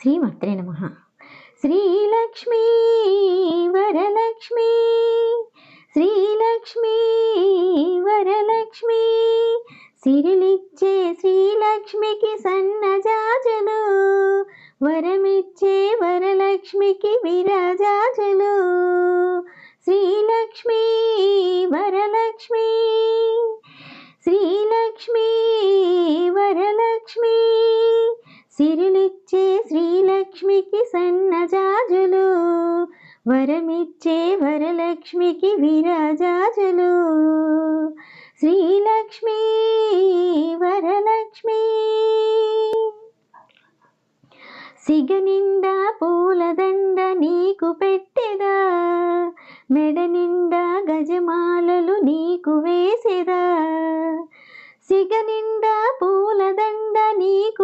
శ్రీమాత్రే నమ. శ్రీలక్ష్మీ వరలక్ష్మి శ్రీలక్ష్మీ వరలక్ష్మి సిరిలిచ్చే శ్రీలక్ష్మికి సన్నజాజలు వరమిచ్చే వరలక్ష్మికి విరాజాజలు. శ్రీలక్ష్మీ వరలక్ష్మి శ్రీలక్ష్మీ వరలక్ష్మి సిరి సన్నజాజులు వరమిచ్చే వరలక్ష్మికి విరాజాజులు. శ్రీలక్ష్మి వరలక్ష్మి. సిగ నిండా పూలదండ నీకు పెట్టెదా? మెడ నిండా గజమాలలు నీకు వేసెదా? సిగనిండా పూలదండ నీకు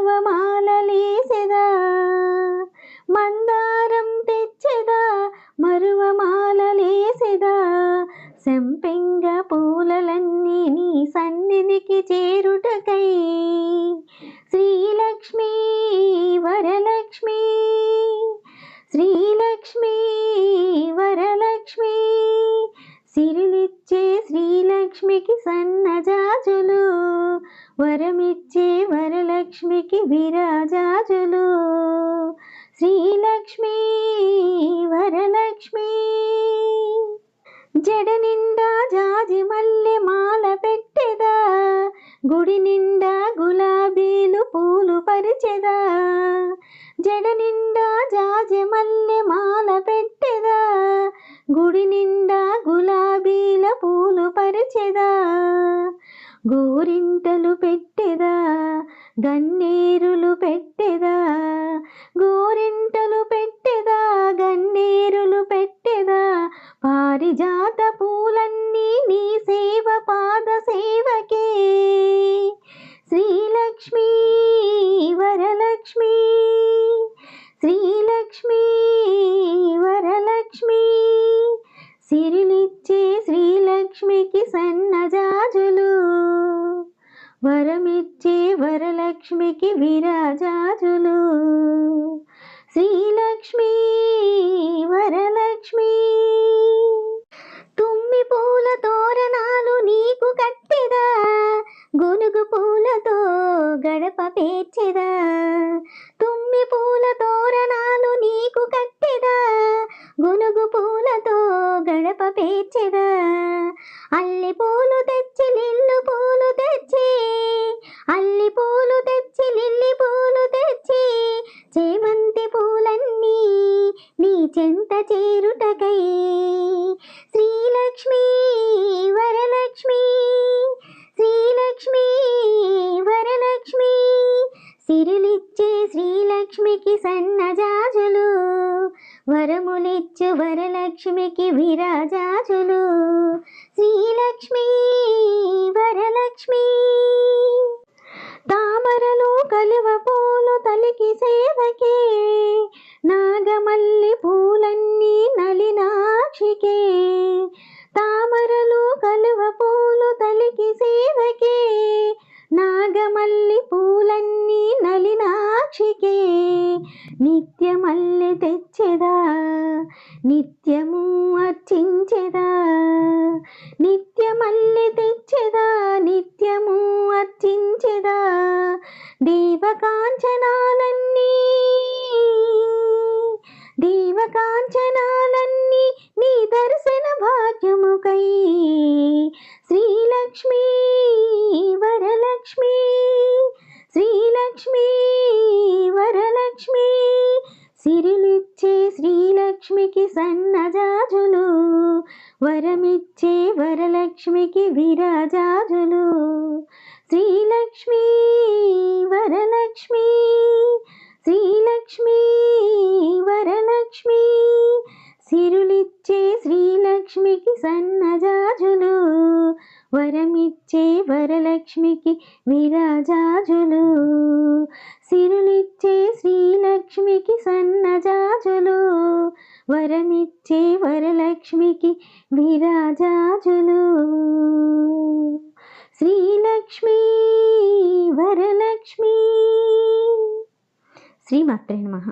మరువమాలలేసెదా మందారం తెచ్చెదా మరువమాలలేసెదా సంపెంగ పూలలన్నీ నీ సన్నిధికి చేరుటకై. శ్రీలక్ష్మీ వరలక్ష్మి లక్ష్మికి విరాజాజులు. శ్రీలక్ష్మి వరలక్ష్మి. జడ నిండా జాజి మల్లె మాల పెట్టెదా. గుడి నిండా గులాబీలు పూలు పరిచెదా. జడ నిండా జాజి మల్లె మాల పెట్టెదా. గుడి నిండా గులాబీల పూలు పరిచెదా. గోరింతలు పెట్టి గన్నేరులు పెట్టెదా? గోరింటలు లక్ష్మికి విరాజాజులు. శ్రీలక్ష్మి వరలక్ష్మి తుమ్మి పూల తోరణాలు నీకు కట్టెదా? గొనుగు పూలతో గడప పేర్చెదా? తుమ్మి పూల తోరణాలు నీకు కట్టెదా? గొనుగు పూలతో గడప పేర్చెదా? అల్లి చెంత చేరుటకై. శ్రీలక్ష్మి వరలక్ష్మి శ్రీలక్ష్మి వరలక్ష్మి సిరులిచ్చే శ్రీలక్ష్మికి సన్నజాజులు వరములిచ్చు వరలక్ష్మికి విరాజాజులు. శ్రీలక్ష్మి వరలక్ష్మి తామరలు కలువ పూలు తలికి సేవకే నాగమల్లి పూలన్నీ నలినాక్షికే. నిత్యమల్లి తెచ్చెదా నిత్యము అర్చించెదా. నిత్యమల్లి తెచ్చెదా నిత్యము అర్చించెదా. దేవకాంచనాలన్నీ భాగ్యముకై శ్రీలక్ష్మి వరలక్ష్మి. శ్రీలక్ష్మి వరలక్ష్మి. సిరిలిచ్చే శ్రీలక్ష్మికి సన్నజాజులు. వరమిచ్చే వరలక్ష్మికి విరాజా శ్రీలక్ష్మి వరలక్ష్మి శ్రీమాత్రే నమః